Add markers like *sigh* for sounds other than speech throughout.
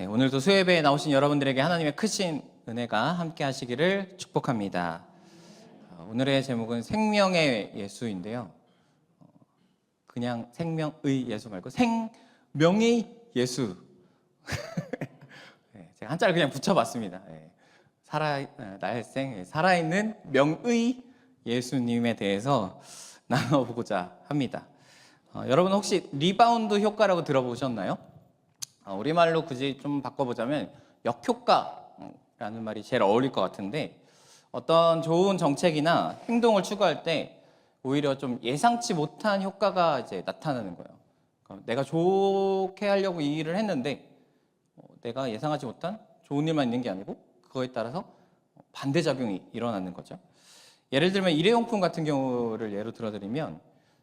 네, 오늘도 수예배에 나오신 여러분들에게 하나님의 크신 은혜가 함께 하시기를 축복합니다. 어, 오늘의 제목은 생명의 예수인데요. 어, 그냥 생명의 예수 말고 생명의 예수. *laughs* 네, 제가 한자를 그냥 붙여봤습니다. 네, 살아 어, 날생 예, 살아있는 명의 예수님에 대해서 *laughs* 나눠보고자 합니다. 어, 여러분 혹시 리바운드 효과라고 들어보셨나요? 어, 우리말로 굳이 좀 바꿔보자면 역효과라는 말이 제일 어울릴 것 같은데 어떤 좋은 정책이나 행동을 추구할 때 오히려 좀 예상치 못한 효과가 이제 나타나는 거예요. 그러니까 내가 좋게 하려고 이 일을 했는데 어, 내가 예상하지 못한 좋은 일만 있는 게 아니고 그거에 따라서 반대작용이 일어나는 거죠. 예를 들면 일회용품 같은 경우를 예로 들어드리면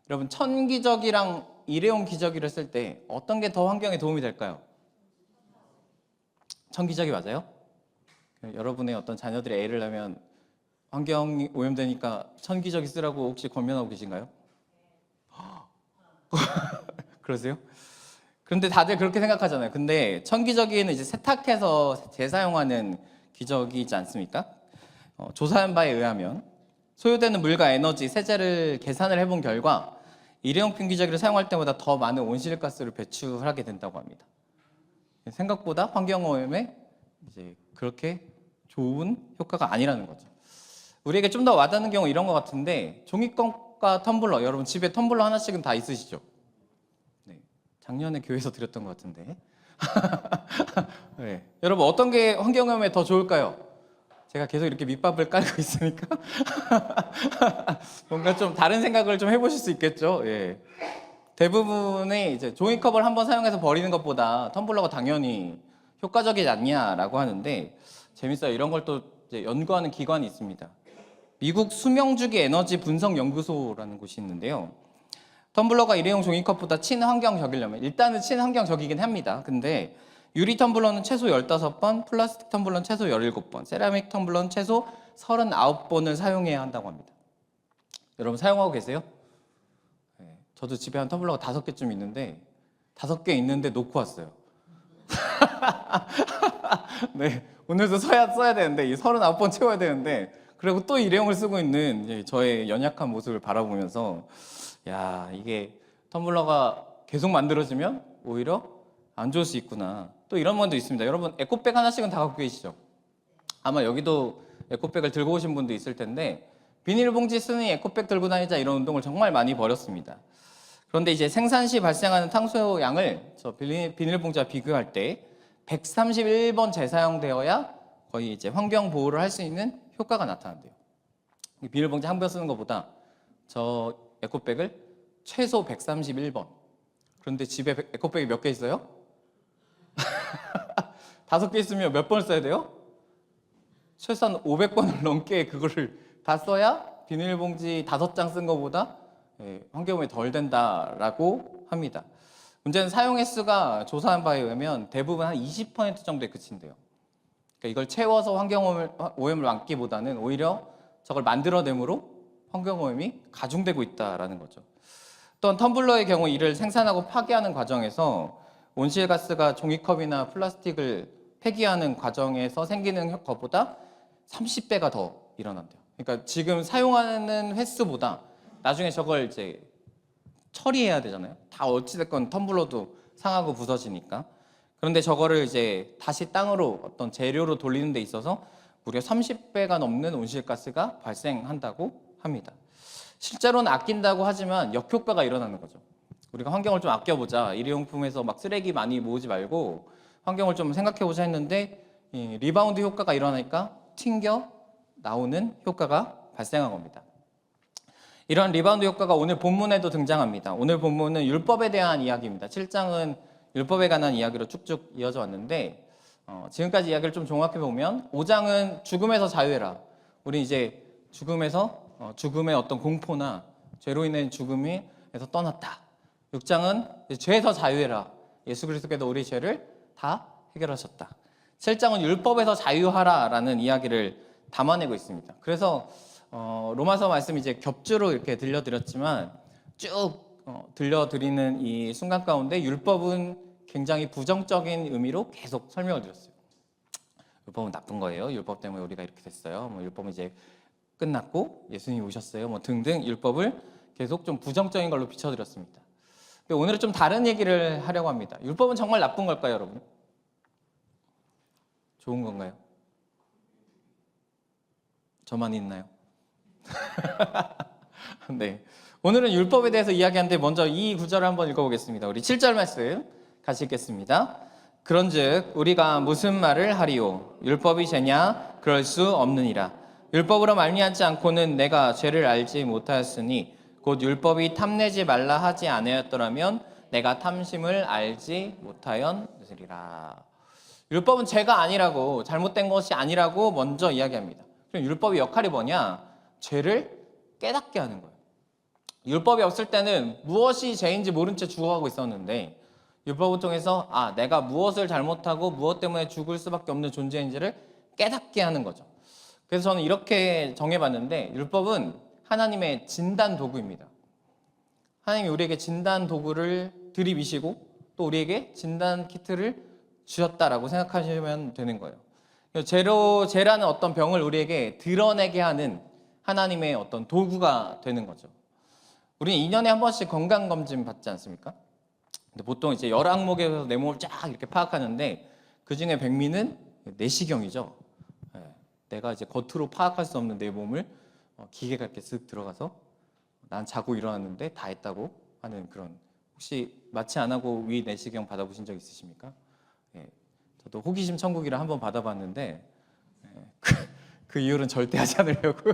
여러분 천기저귀랑 일회용 기저귀를 쓸 때 어떤 게 더 환경에 도움이 될까요? 천기저귀 맞아요? 여러분의 어떤 자녀들이 애를 낳으면 환경이 오염되니까 천기저귀 쓰라고 혹시 권면하고 계신가요? *laughs* 그러세요? 그런데 다들 그렇게 생각하잖아요. 근데 천기저귀는 이제 세탁해서 재사용하는 기저귀이지 않습니까? 어, 조사한 바에 의하면 소요되는 물과 에너지, 세제를 계산을 해본 결과 일회용품 기저귀를 사용할 때보다 더 많은 온실가스를 배출하게 된다고 합니다. 생각보다 환경오염에 이제 그렇게 좋은 효과가 아니라는 거죠. 우리에게 좀 더 와닿는 경우 이런 것 같은데 종이컵과 텀블러 여러분 집에 텀블러 하나씩은 다 있으시죠? 네, 작년에 교회에서 드렸던 것 같은데. *laughs* 네, 여러분 어떤 게 환경오염에 더 좋을까요? 제가 계속 이렇게 밑밥을 *laughs* 깔고 있으니까 *laughs* 뭔가 좀 다른 생각을 좀 해보실 수 있겠죠. 예. 대부분의 이제 종이컵을 한번 사용해서 버리는 것보다 텀블러가 당연히 효과적이지 않냐라고 하는데 재밌어요. 이런 걸 또 연구하는 기관이 있습니다. 미국 수명주기 에너지 분석 연구소라는 곳이 있는데요. 텀블러가 일회용 종이컵보다 친환경적이려면 일단은 친환경적이긴 합니다. 근데 유리 텀블러는 최소 15번, 플라스틱 텀블러는 최소 17번, 세라믹 텀블러는 최소 39번을 사용해야 한다고 합니다. 여러분 사용하고 계세요? 네, 저도 집에 한 텀블러가 다섯 개쯤 있는데 다섯 개 있는데 놓고 왔어요. *laughs* 네, 오늘도 써야 써야 되는데 이 39번 채워야 되는데 그리고 또 일회용을 쓰고 있는 저의 연약한 모습을 바라보면서 야 이게 텀블러가 계속 만들어지면 오히려 안 좋을 수 있구나. 또 이런 분도 있습니다. 여러분 에코백 하나씩은 다 갖고 계시죠? 아마 여기도 에코백을 들고 오신 분도 있을 텐데 비닐봉지 쓰니 에코백 들고 다니자 이런 운동을 정말 많이 벌였습니다. 그런데 이제 생산 시 발생하는 탄소 양을 저 비닐, 비닐봉지와 비교할 때 131번 재사용되어야 거의 이제 환경 보호를 할 수 있는 효과가 나타난대요. 이 비닐봉지 한 번 쓰는 것보다 저 에코백을 최소 131번. 그런데 집에 에코백이 몇 개 있어요? *laughs* 다섯 개 있으면 몇 번을 써야 돼요? 최소한 500번을 넘게 그거를 다 써야 비닐봉지 다섯 장 쓴 것보다 예, 환경오염이 덜 된다라고 합니다. 문제는 사용 횟수가 조사한 바에 의하면 대부분 한 20% 정도에 그친대요. 그러니까 이걸 채워서 환경오염을 막기보다는 오히려 저걸 만들어냄으로 환경오염이 가중되고 있다라는 거죠. 또한 텀블러의 경우 이를 생산하고 파괴하는 과정에서 온실가스가 종이컵이나 플라스틱을 폐기하는 과정에서 생기는 것보다 30배가 더 일어난대요. 그러니까 지금 사용하는 횟수보다 나중에 저걸 이제 처리해야 되잖아요. 다 어찌됐건 텀블러도 상하고 부서지니까. 그런데 저거를 이제 다시 땅으로 어떤 재료로 돌리는 데 있어서 무려 30배가 넘는 온실가스가 발생한다고 합니다. 실제로는 아낀다고 하지만 역효과가 일어나는 거죠. 우리가 환경을 좀 아껴보자. 일회용품에서 막 쓰레기 많이 모으지 말고 환경을 좀 생각해보자 했는데 이 리바운드 효과가 일어나니까 튕겨 나오는 효과가 발생한 겁니다. 이런 리바운드 효과가 오늘 본문에도 등장합니다. 오늘 본문은 율법에 대한 이야기입니다. 7장은 율법에 관한 이야기로 쭉쭉 이어져 왔는데 어, 지금까지 이야기를 좀 종합해 보면 5장은 죽음에서 자유해라. 우리 이제 죽음에서 어, 죽음의 어떤 공포나 죄로 인한 죽음에서 떠났다. 6장은 죄에서 자유해라. 예수 그리스도께서 우리 죄를 다 해결하셨다. 7장은 율법에서 자유하라라는 이야기를 담아내고 있습니다. 그래서 어, 로마서 말씀 이제 겹주로 이렇게 들려드렸지만 쭉 어, 들려드리는 이 순간 가운데 율법은 굉장히 부정적인 의미로 계속 설명을 드렸어요. 율법은 나쁜 거예요. 율법 때문에 우리가 이렇게 됐어요. 뭐 율법은 이제 끝났고 예수님이 오셨어요. 뭐 등등 율법을 계속 좀 부정적인 걸로 비춰드렸습니다. 근데 오늘은 좀 다른 얘기를 하려고 합니다. 율법은 정말 나쁜 걸까요, 여러분? 좋은 건가요? 저만 있나요? *laughs* 네. 오늘은 율법에 대해서 이야기하는데 먼저 이 구절을 한번 읽어보겠습니다. 우리 7절 말씀 같이 읽겠습니다. 그런즉 우리가 무슨 말을 하리요? 율법이 죄냐? 그럴 수 없느니라. 율법으로 말미암지 않고는 내가 죄를 알지 못하였으니 곧 율법이 탐내지 말라 하지 아니었더라면 내가 탐심을 알지 못하였으리라. 율법은 죄가 아니라고 잘못된 것이 아니라고 먼저 이야기합니다. 그럼 율법의 역할이 뭐냐? 죄를 깨닫게 하는 거예요. 율법이 없을 때는 무엇이 죄인지 모른 채 죽어가고 있었는데 율법을 통해서 아 내가 무엇을 잘못하고 무엇 때문에 죽을 수밖에 없는 존재인지를 깨닫게 하는 거죠. 그래서 저는 이렇게 정해봤는데 율법은 하나님의 진단 도구입니다. 하나님이 우리에게 진단 도구를 들이미시고 또 우리에게 진단 키트를 주셨다라고 생각하시면 되는 거예요. 죄로 죄라는 어떤 병을 우리에게 드러내게 하는 하나님의 어떤 도구가 되는 거죠. 우리는 2년에 한 번씩 건강 검진 받지 않습니까? 근데 보통 이제 열 항목에서 내 몸을 쫙 이렇게 파악하는데 그 중에 백미는 내시경이죠. 예, 내가 이제 겉으로 파악할 수 없는 내 몸을 어, 기계가 이렇게 쓱 들어가서 난 자고 일어났는데 다 했다고 하는 그런 혹시 마취 안 하고 위 내시경 받아보신 적 있으십니까? 예, 저도 호기심 천국이라 한번 받아봤는데 예, 그, 그 이후로는 절대 하지 않으려고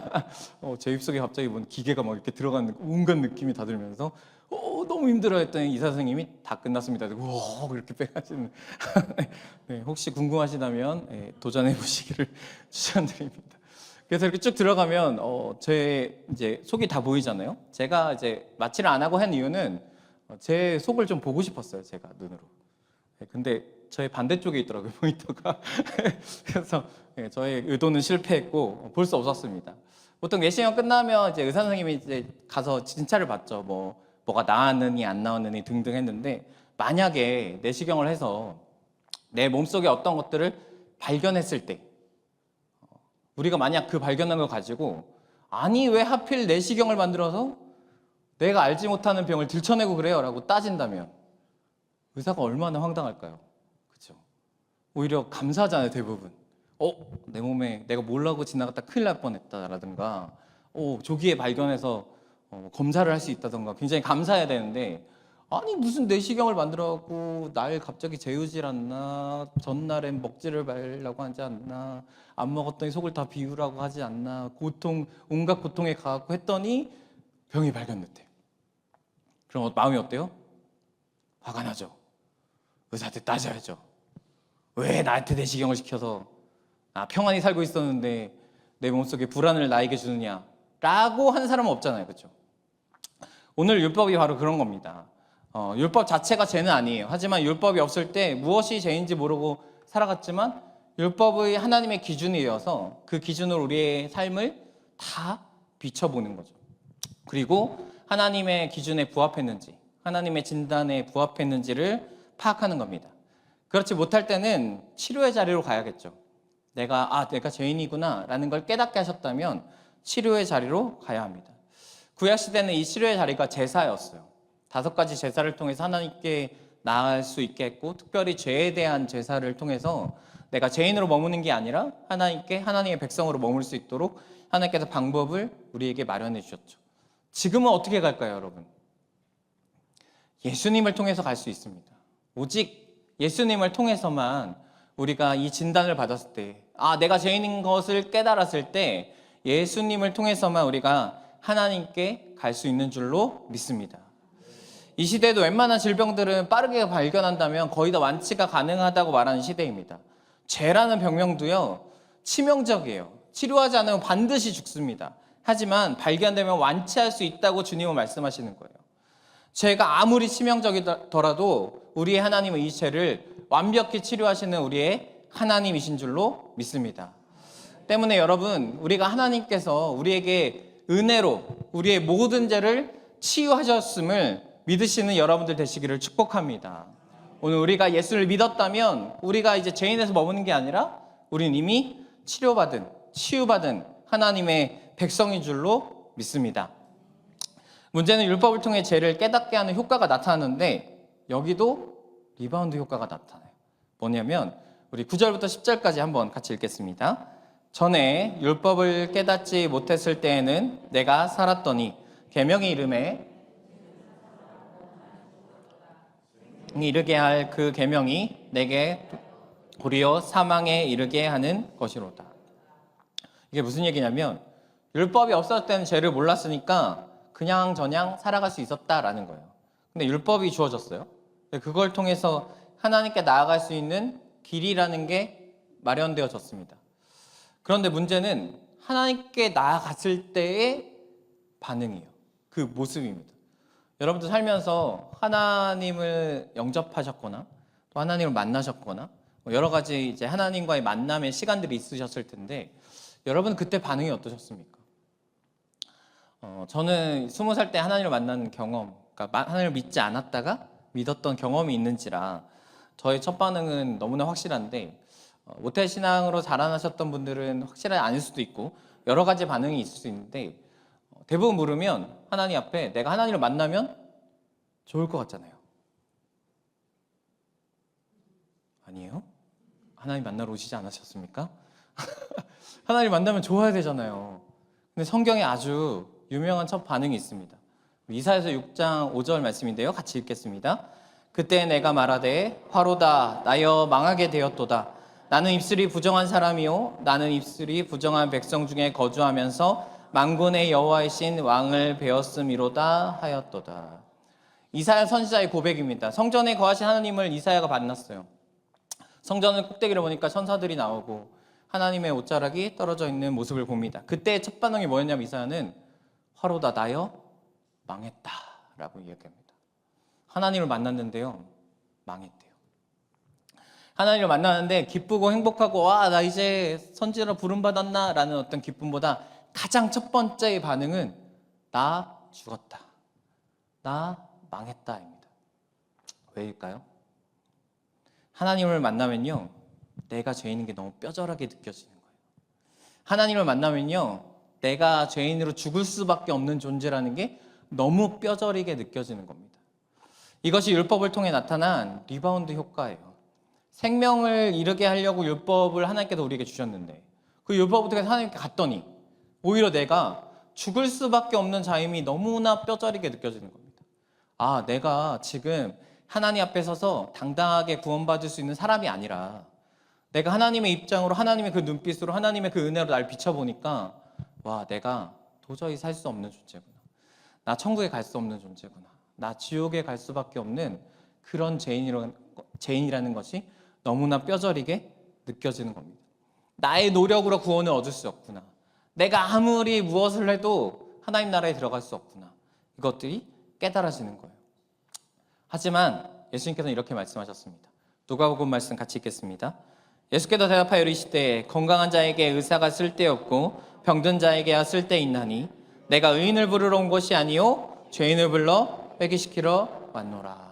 *laughs* 어, 제 입속에 갑자기 뭔 기계가 막 이렇게 들어가는 온갖 느낌이 다 들면서 어, 너무 힘들어 했더니 의사 선생님이 다 끝났습니다. 오 그렇게 빼가시는 *laughs* 네, 혹시 궁금하시다면 예, 도전해 보시기를 *laughs* 추천드립니다. 그래서 이렇게 쭉 들어가면 어, 제 이제 속이 다 보이잖아요. 제가 이제 마취를 안 하고 한 이유는 어, 제 속을 좀 보고 싶었어요. 제가 눈으로. 네, 근데 저의 반대쪽에 있더라고요 모니터가. 그래서 예, 저의 의도는 실패했고 볼 수 없었습니다. 보통 내시경 끝나면 이제 의사 선생님이 이제 가서 진찰을 받죠. 뭐 뭐가 나왔느니 안 나왔느니 등등 했는데 만약에 내시경을 해서 내 몸속에 어떤 것들을 발견했을 때 어, 우리가 만약 그 발견한 걸 가지고 아니 왜 하필 내시경을 만들어서 내가 알지 못하는 병을 들춰내고 그래요라고 따진다면 의사가 얼마나 황당할까요? 그렇죠? 오히려 감사하잖아요 대부분. 어, 내 몸에 내가 몰라고 지나갔다 큰일 날 뻔했다라든가, 어, 조기에 발견해서 어, 검사를 할 수 있다던가 굉장히 감사해야 되는데 아니 무슨 내시경을 만들어갖고 날 갑자기 재우질 않나 전날엔 먹지를 말라고 하지 않나 안 먹었더니 속을 다 비우라고 하지 않나 고통 온갖 고통에 가갖고 했더니 병이 발견됐대요. 그럼 마음이 어때요? 화가 나죠. 의사한테 따져야죠. 왜 나한테 내시경을 시켜서 아, 평안히 살고 있었는데 내 몸속에 불안을 나에게 주느냐? 라고 한 사람은 없잖아요. 그렇죠? 오늘 율법이 바로 그런 겁니다. 어, 율법 자체가 죄는 아니에요. 하지만 율법이 없을 때 무엇이 죄인지 모르고 살아갔지만 율법의 하나님의 기준이 되어서 그 기준으로 우리의 삶을 다 비춰보는 거죠. 그리고 하나님의 기준에 부합했는지, 하나님의 진단에 부합했는지를 파악하는 겁니다. 그렇지 못할 때는 치료의 자리로 가야겠죠. 내가 아 내가 죄인이구나라는 걸 깨닫게 하셨다면 치료의 자리로 가야 합니다. 구약 시대는 이 치료의 자리가 제사였어요. 다섯 가지 제사를 통해서 하나님께 나아갈 수 있게 했고 특별히 죄에 대한 제사를 통해서 내가 죄인으로 머무는 게 아니라 하나님께 하나님의 백성으로 머물 수 있도록 하나님께서 방법을 우리에게 마련해 주셨죠. 지금은 어떻게 갈까요, 여러분? 예수님을 통해서 갈 수 있습니다. 오직 예수님을 통해서만 우리가 이 진단을 받았을 때, 아, 내가 죄인인 것을 깨달았을 때 예수님을 통해서만 우리가 하나님께 갈 수 있는 줄로 믿습니다. 이 시대에도 웬만한 질병들은 빠르게 발견한다면 거의 다 완치가 가능하다고 말하는 시대입니다. 죄라는 병명도요, 치명적이에요. 치료하지 않으면 반드시 죽습니다. 하지만 발견되면 완치할 수 있다고 주님은 말씀하시는 거예요. 죄가 아무리 치명적이더라도 우리의 하나님은 이 죄를 완벽히 치료하시는 우리의 하나님이신 줄로 믿습니다. 때문에 여러분, 우리가 하나님께서 우리에게 은혜로 우리의 모든 죄를 치유하셨음을 믿으시는 여러분들 되시기를 축복합니다. 오늘 우리가 예수를 믿었다면 우리가 이제 죄인에서 머무는 게 아니라 우리는 이미 치료받은 치유받은 하나님의 백성인 줄로 믿습니다. 문제는 율법을 통해 죄를 깨닫게 하는 효과가 나타나는데 여기도 리바운드 효과가 나타나요. 뭐냐면 우리 9절부터 10절까지 한번 같이 읽겠습니다. 전에 율법을 깨닫지 못했을 때에는 내가 살았더니 계명의 이름에 이르게 할 그 계명이 내게 도리어 사망에 이르게 하는 것이로다. 이게 무슨 얘기냐면 율법이 없었을 때는 죄를 몰랐으니까 그냥 저냥 살아갈 수 있었다라는 거예요. 근데 율법이 주어졌어요. 근데 그걸 통해서 하나님께 나아갈 수 있는 길이라는 게 마련되어졌습니다. 그런데 문제는 하나님께 나아갔을 때의 반응이에요. 그 모습입니다. 여러분들 살면서 하나님을 영접하셨거나 또 하나님을 만나셨거나 뭐 여러 가지 이제 하나님과의 만남의 시간들이 있으셨을 텐데 여러분 그때 반응이 어떠셨습니까? 어, 저는 스무 살 때 하나님을 만난 경험, 그러니까 하나님을 믿지 않았다가 믿었던 경험이 있는지라 저의 첫 반응은 너무나 확실한데 어, 모태 신앙으로 자라나셨던 분들은 확실하지 않을 수도 있고 여러 가지 반응이 있을 수 있는데 어, 대부분 물으면 하나님 앞에 내가 하나님을 만나면 좋을 것 같잖아요. 아니에요? 하나님 만나러 오시지 않으셨습니까? *laughs* 하나님 만나면 좋아야 되잖아요. 근데 성경에 아주 유명한 첫 반응이 있습니다. 이사에서 6장 5절 말씀인데요. 같이 읽겠습니다. 그때 내가 말하되 화로다 나여 망하게 되었도다. 나는 입술이 부정한 사람이요 나는 입술이 부정한 백성 중에 거주하면서 만군의 여호와이신 왕을 배웠음이로다 하였도다. 이사야 선지자의 고백입니다. 성전에 거하신 하나님을 이사야가 만났어요. 성전을 꼭대기를 보니까 천사들이 나오고 하나님의 옷자락이 떨어져 있는 모습을 봅니다. 그때 첫 반응이 뭐였냐면 이사야는 화로다 나여 망했다라고 이야기합니다. 하나님을 만났는데요. 망했대요. 하나님을 만나는데 기쁘고 행복하고 와 나 이제 선지자로 부름 받았나 라는 어떤 기쁨보다 가장 첫 번째 반응은 나 죽었다. 나 망했다입니다. 왜일까요? 하나님을 만나면요. 내가 죄인인 게 너무 뼈저하게 느껴지는 거예요. 하나님을 만나면요. 내가 죄인으로 죽을 수밖에 없는 존재라는 게 너무 뼈저리게 느껴지는 겁니다. 이것이 율법을 통해 나타난 리바운드 효과예요. 생명을 이르게 하려고 율법을 하나님께서 우리에게 주셨는데 그 율법을 통해 하나님께 갔더니 오히려 내가 죽을 수밖에 없는 자임이 너무나 뼈저리게 느껴지는 겁니다. 아, 내가 지금 하나님 앞에 서서 당당하게 구원받을 수 있는 사람이 아니라 내가 하나님의 입장으로 하나님의 그 눈빛으로 하나님의 그 은혜로 날 비춰보니까 와, 내가 도저히 살 수 없는 존재구나. 나 천국에 갈 수 없는 존재구나. 나 지옥에 갈 수밖에 없는 그런 죄인이라는, 것이 너무나 뼈저리게 느껴지는 겁니다. 나의 노력으로 구원을 얻을 수 없구나. 내가 아무리 무엇을 해도 하나님 나라에 들어갈 수 없구나. 이것들이 깨달아지는 거예요. 하지만 예수님께서는 이렇게 말씀하셨습니다. 누가복음 말씀 같이 읽겠습니다. 예수께서 대답하여 이르시되 건강한 자에게 의사가 쓸데없고 병든 자에게야 쓸데있나니 내가 의인을 부르러 온 것이 아니요 죄인을 불러 회개시키러 왔노라.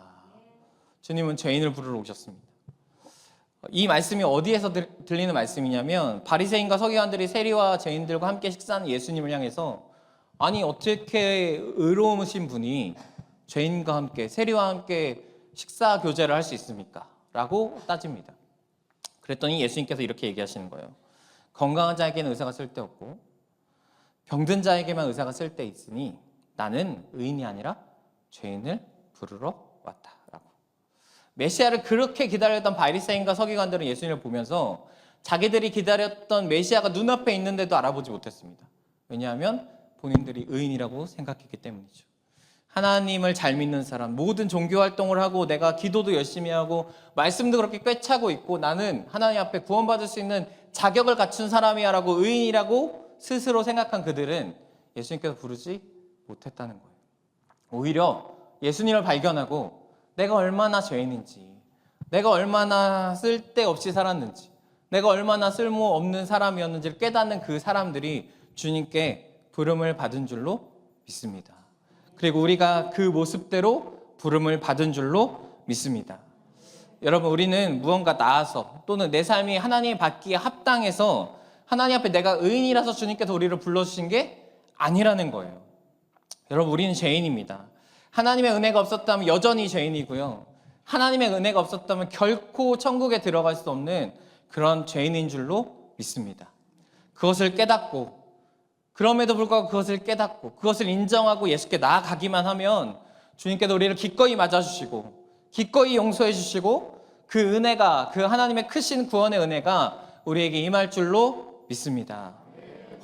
주님은 죄인을 부르러 오셨습니다. 이 말씀이 어디에서 들, 들리는 말씀이냐면 바리새인과 서기관들이 세리와 죄인들과 함께 식사하는 예수님을 향해서 아니 어떻게 의로우신 분이 죄인과 함께 세리와 함께 식사 교제를 할 수 있습니까? 라고 따집니다. 그랬더니 예수님께서 이렇게 얘기하시는 거예요. 건강한 자에게는 의사가 쓸데없고 병든 자에게만 의사가 쓸데 있으니 나는 의인이 아니라 죄인을 부르러 왔다라고. 메시아를 그렇게 기다렸던 바리새인과 서기관들은 예수님을 보면서 자기들이 기다렸던 메시아가 눈앞에 있는데도 알아보지 못했습니다. 왜냐하면 본인들이 의인이라고 생각했기 때문이죠. 하나님을 잘 믿는 사람, 모든 종교 활동을 하고 내가 기도도 열심히 하고 말씀도 그렇게 꿰차고 있고 나는 하나님 앞에 구원받을 수 있는 자격을 갖춘 사람이야라고 의인이라고 스스로 생각한 그들은 예수님께서 부르지 못했다는 거예요. 오히려 예수님을 발견하고 내가 얼마나 죄인인지, 내가 얼마나 쓸데없이 살았는지, 내가 얼마나 쓸모없는 사람이었는지를 깨닫는 그 사람들이 주님께 부름을 받은 줄로 믿습니다. 그리고 우리가 그 모습대로 부름을 받은 줄로 믿습니다. 여러분 우리는 무언가 나아서 또는 내 삶이 하나님 받기에 합당해서 하나님 앞에 내가 의인이라서 주님께서 우리를 불러주신 게 아니라는 거예요. 여러분 우리는 죄인입니다. 하나님의 은혜가 없었다면 여전히 죄인이고요. 하나님의 은혜가 없었다면 결코 천국에 들어갈 수 없는 그런 죄인인 줄로 믿습니다. 그것을 깨닫고 그럼에도 불구하고 그것을 깨닫고 그것을 인정하고 예수께 나아가기만 하면 주님께서 우리를 기꺼이 맞아주시고 기꺼이 용서해 주시고 그 은혜가 그 하나님의 크신 구원의 은혜가 우리에게 임할 줄로 믿습니다.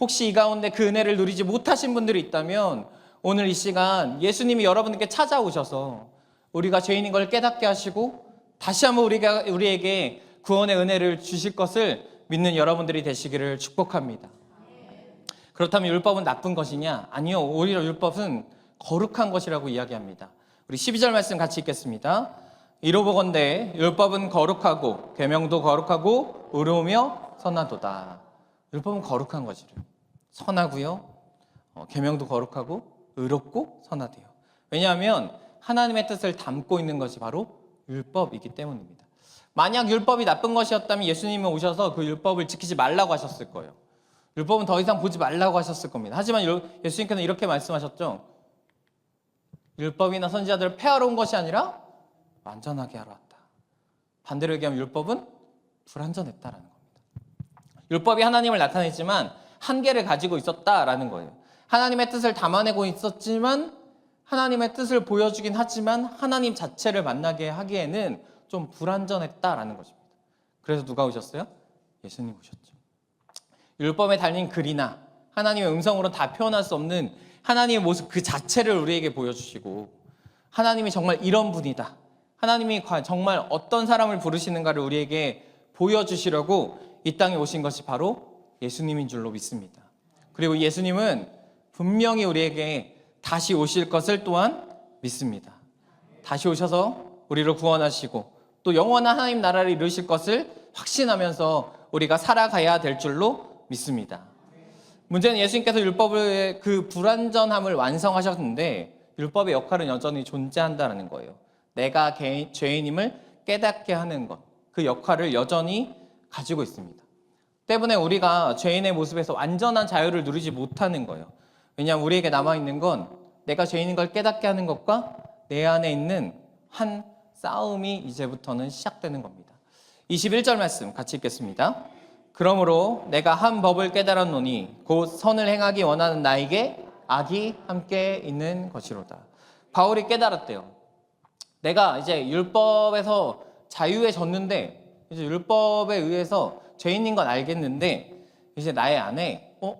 혹시 이 가운데 그 은혜를 누리지 못하신 분들이 있다면 오늘 이 시간 예수님이 여러분께 찾아오셔서 우리가 죄인인 걸 깨닫게 하시고 다시 한번 우리가 우리에게 구원의 은혜를 주실 것을 믿는 여러분들이 되시기를 축복합니다. 그렇다면 율법은 나쁜 것이냐? 아니요. 오히려 율법은 거룩한 것이라고 이야기합니다. 우리 12절 말씀 같이 읽겠습니다. 이로 보건대 율법은 거룩하고 계명도 거룩하고 의로우며 선하도다. 율법은 거룩한 것이래. 선하고요. 어, 계명도 거룩하고 의롭고 선하대요. 왜냐하면 하나님의 뜻을 담고 있는 것이 바로 율법이기 때문입니다. 만약 율법이 나쁜 것이었다면 예수님은 오셔서 그 율법을 지키지 말라고 하셨을 거예요. 율법은 더 이상 보지 말라고 하셨을 겁니다. 하지만 예수님께서는 이렇게 말씀하셨죠. 율법이나 선지자들을 폐하러 온 것이 아니라 완전하게 하러 왔다. 반대로 얘기하면 율법은 불완전했다라는 겁니다. 율법이 하나님을 나타냈지만 한계를 가지고 있었다라는 거예요. 하나님의 뜻을 담아내고 있었지만 하나님의 뜻을 보여주긴 하지만 하나님 자체를 만나게 하기에는 좀 불완전했다라는 것입니다. 그래서 누가 오셨어요? 예수님 오셨죠. 율법에 달린 글이나 하나님의 음성으로 다 표현할 수 없는 하나님의 모습 그 자체를 우리에게 보여주시고 하나님이 정말 이런 분이다. 하나님이 정말 어떤 사람을 부르시는가를 우리에게 보여주시려고 이 땅에 오신 것이 바로 예수님인 줄로 믿습니다. 그리고 예수님은 분명히 우리에게 다시 오실 것을 또한 믿습니다. 다시 오셔서 우리를 구원하시고 또 영원한 하나님 나라를 이루실 것을 확신하면서 우리가 살아가야 될 줄로 믿습니다. 문제는 예수님께서 율법의 그 불완전함을 완성하셨는데 율법의 역할은 여전히 존재한다는 거예요. 내가 개인, 죄인임을 깨닫게 하는 것, 그 역할을 여전히 가지고 있습니다. 때문에 우리가 죄인의 모습에서 완전한 자유를 누리지 못하는 거예요. 왜냐하면 우리에게 남아있는 건 내가 죄인인 걸 깨닫게 하는 것과 내 안에 있는 한 싸움이 이제부터는 시작되는 겁니다. 21절 말씀 같이 읽겠습니다. 그러므로 내가 한 법을 깨달았노니 곧 선을 행하기 원하는 나에게 악이 함께 있는 것이로다. 바울이 깨달았대요. 내가 이제 율법에서 자유해졌는데 이제 율법에 의해서 죄인인 건 알겠는데 이제 나의 안에 어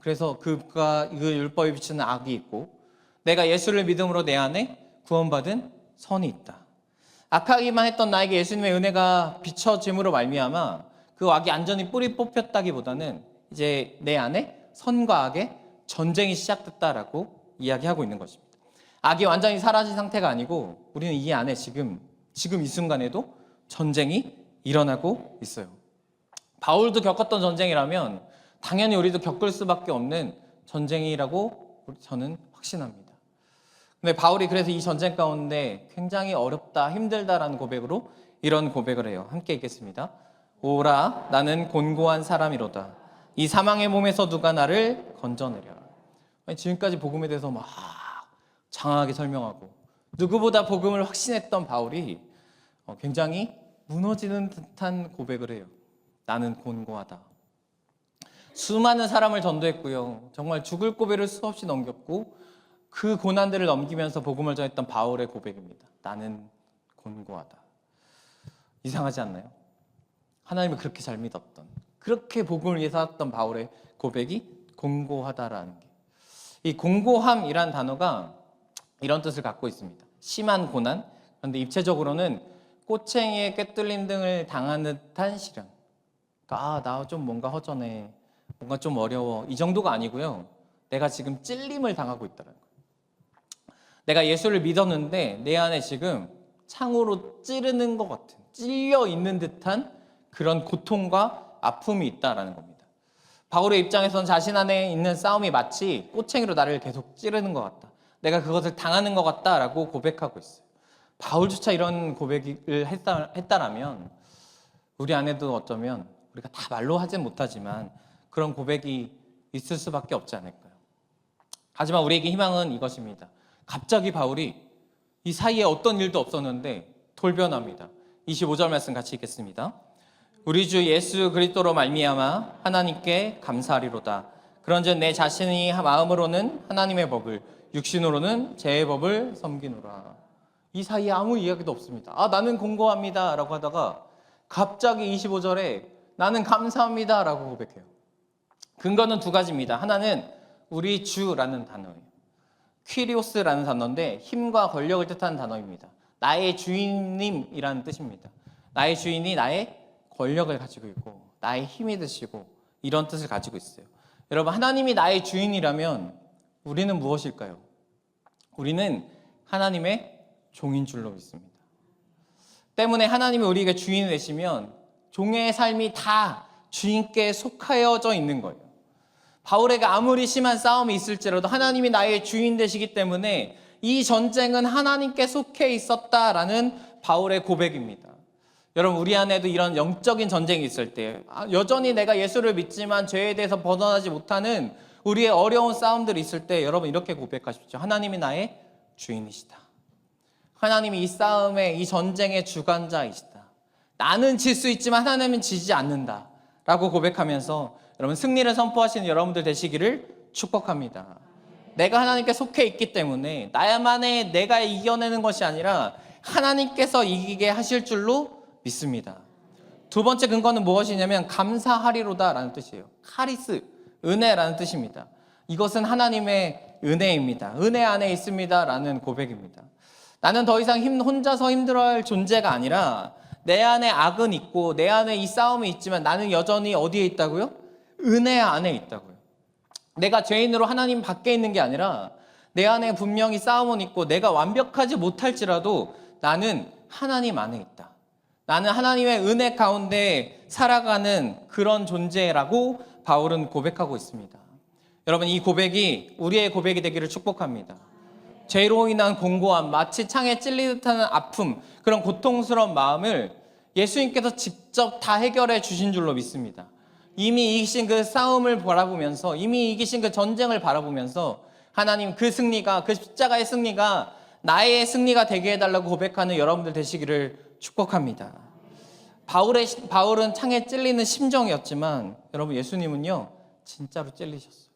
그래서 그가 그 율법에 비치는 악이 있고 내가 예수를 믿음으로 내 안에 구원받은 선이 있다. 악하기만 했던 나에게 예수님의 은혜가 비춰짐으로 말미암아 그 악이 안전히 뿌리 뽑혔다기보다는 이제 내 안에 선과 악의 전쟁이 시작됐다라고 이야기하고 있는 것입니다. 악이 완전히 사라진 상태가 아니고 우리는 이 안에 지금 지금 이 순간에도 전쟁이 일어나고 있어요. 바울도 겪었던 전쟁이라면 당연히 우리도 겪을 수밖에 없는 전쟁이라고 저는 확신합니다. 근데 바울이 그래서 이 전쟁 가운데 굉장히 어렵다, 힘들다라는 고백으로 이런 고백을 해요. 함께 읽겠습니다. 오라, 나는 곤고한 사람이로다. 이 사망의 몸에서 누가 나를 건져내려. 지금까지 복음에 대해서 막 장황하게 설명하고 누구보다 복음을 확신했던 바울이 어, 굉장히 무너지는 듯한 고백을 해요. 나는 곤고하다. 수많은 사람을 전도했고요. 정말 죽을 고비를 수없이 넘겼고 그 고난들을 넘기면서 복음을 전했던 바울의 고백입니다. 나는 곤고하다. 이상하지 않나요? 하나님을 그렇게 잘 믿었던 그렇게 복음을 위해 살았던 바울의 고백이 공고하다라는 게. 이 공고함이란 단어가 이런 뜻을 갖고 있습니다. 심한 고난. 그런데 입체적으로는 꼬챙이에 꿰뚫림 등을 당한 듯한 시련. 그러니까 아, 나 좀 뭔가 허전해. 뭔가 좀 어려워. 이 정도가 아니고요. 내가 지금 찔림을 당하고 있다는 거예요. 내가 예수를 믿었는데 내 안에 지금 창으로 찌르는 것 같은, 찔려 있는 듯한 그런 고통과 아픔이 있다라는 겁니다. 바울의 입장에서는 자신 안에 있는 싸움이 마치 꼬챙이로 나를 계속 찌르는 것 같다. 내가 그것을 당하는 것 같다라고 고백하고 있어요. 바울조차 이런 고백을 했다, 했다라면 우리 안에도 어쩌면 우리가 다 말로 하진 못하지만 그런 고백이 있을 수밖에 없지 않을까요? 하지만 우리에게 희망은 이것입니다. 갑자기 바울이 이 사이에 어떤 일도 없었는데 돌변합니다. 25절 말씀 같이 읽겠습니다. 우리 주 예수 그리스도로 말미암아 하나님께 감사하리로다. 그런즉 내 자신이 마음으로는 하나님의 법을 육신으로는 제 법을 섬기노라. 이 사이에 아무 이야기도 없습니다. 아 나는 공고합니다 라고 하다가 갑자기 25절에 나는 감사합니다 라고 고백해요. 근거는 두 가지입니다. 하나는 우리 주라는 단어예요. 퀴리오스라는 단어인데 힘과 권력을 뜻하는 단어입니다. 나의 주인님이라는 뜻입니다. 나의 주인이 나의 권력을 가지고 있고 나의 힘이 되시고 이런 뜻을 가지고 있어요. 여러분 하나님이 나의 주인이라면 우리는 무엇일까요? 우리는 하나님의 종인 줄로 믿습니다. 때문에 하나님이 우리에게 주인이 되시면 종의 삶이 다 주인께 속하여져 있는 거예요. 바울에게 아무리 심한 싸움이 있을지라도 하나님이 나의 주인 되시기 때문에 이 전쟁은 하나님께 속해 있었다라는 바울의 고백입니다. 여러분 우리 안에도 이런 영적인 전쟁이 있을 때 아, 여전히 내가 예수를 믿지만 죄에 대해서 벗어나지 못하는 우리의 어려운 싸움들이 있을 때 여러분 이렇게 고백하십시오. 하나님이 나의 주인이시다. 하나님이 이 싸움의 이 전쟁의 주관자이시다. 나는 질 수 있지만 하나님은 지지 않는다. 라고 고백하면서 여러분 승리를 선포하시는 여러분들 되시기를 축복합니다. 내가 하나님께 속해 있기 때문에 나야만의 내가 이겨내는 것이 아니라 하나님께서 이기게 하실 줄로 믿습니다. 두 번째 근거는 무엇이냐면 감사하리로다라는 뜻이에요. 카리스 은혜라는 뜻입니다. 이것은 하나님의 은혜입니다. 은혜 안에 있습니다라는 고백입니다. 나는 더 이상 힘, 혼자서 힘들어할 존재가 아니라 내 안에 악은 있고 내 안에 이 싸움이 있지만 나는 여전히 어디에 있다고요? 은혜 안에 있다고요. 내가 죄인으로 하나님 밖에 있는 게 아니라 내 안에 분명히 싸움은 있고 내가 완벽하지 못할지라도 나는 하나님 안에 있다. 나는 하나님의 은혜 가운데 살아가는 그런 존재라고 바울은 고백하고 있습니다. 여러분 이 고백이 우리의 고백이 되기를 축복합니다. 죄로 인한 공고함, 마치 창에 찔리듯 하는 아픔, 그런 고통스러운 마음을 예수님께서 직접 다 해결해 주신 줄로 믿습니다. 이미 이기신 그 싸움을 바라보면서, 이미 이기신 그 전쟁을 바라보면서 하나님 그 승리가, 그 십자가의 승리가 나의 승리가 되게 해달라고 고백하는 여러분들 되시기를 축복합니다. 바울의, 바울은 창에 찔리는 심정이었지만 여러분 예수님은요, 진짜로 찔리셨어요.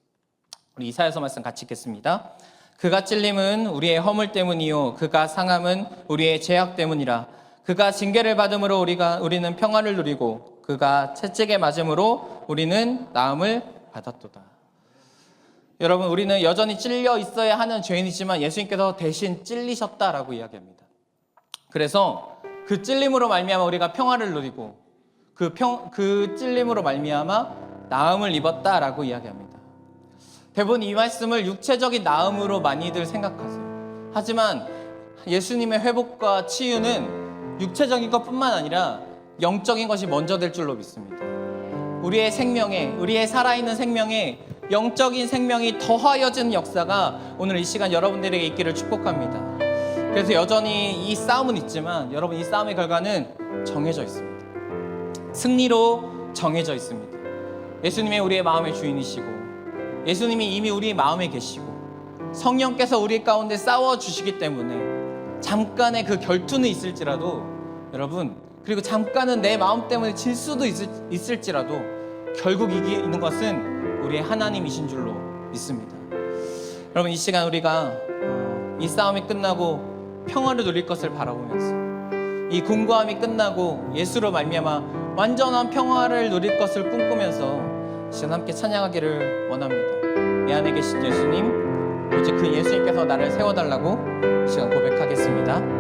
우리 이사야서 말씀 같이 읽겠습니다. 그가 찔림은 우리의 허물 때문이요 그가 상함은 우리의 죄악 때문이라 그가 징계를 받음으로 우리가 우리는 평화를 누리고 그가 채찍에 맞음으로 우리는 나음을 받았도다. 여러분 우리는 여전히 찔려 있어야 하는 죄인이지만 예수님께서 대신 찔리셨다라고 이야기합니다. 그래서 그 찔림으로 말미암아 우리가 평화를 누리고 그 평 그 찔림으로 말미암아 나음을 입었다라고 이야기합니다. 대부분 이 말씀을 육체적인 나음으로 많이들 생각하세요. 하지만 예수님의 회복과 치유는 육체적인 것뿐만 아니라 영적인 것이 먼저 될 줄로 믿습니다. 우리의 생명에, 우리의 살아있는 생명에 영적인 생명이 더하여지는 역사가 오늘 이 시간 여러분들에게 있기를 축복합니다. 그래서 여전히 이 싸움은 있지만 여러분 이 싸움의 결과는 정해져 있습니다. 승리로 정해져 있습니다. 예수님의 우리의 마음의 주인이시고 예수님이 이미 우리 마음에 계시고 성령께서 우리 가운데 싸워 주시기 때문에 잠깐의 그 결투는 있을지라도 여러분 그리고 잠깐은 내 마음 때문에 질 수도 있을, 지라도 결국 이기는 것은 우리의 하나님이신 줄로 믿습니다. 여러분 이 시간 우리가 어, 이 싸움이 끝나고 평화를 누릴 것을 바라보면서 이 공고함이 끝나고 예수로 말미암아 완전한 평화를 누릴 것을 꿈꾸면서 시간 함께 찬양하기를 원합니다. 내 안에 계신 예수님, 오직 그 예수님께서 나를 세워달라고 시간 고백하겠습니다.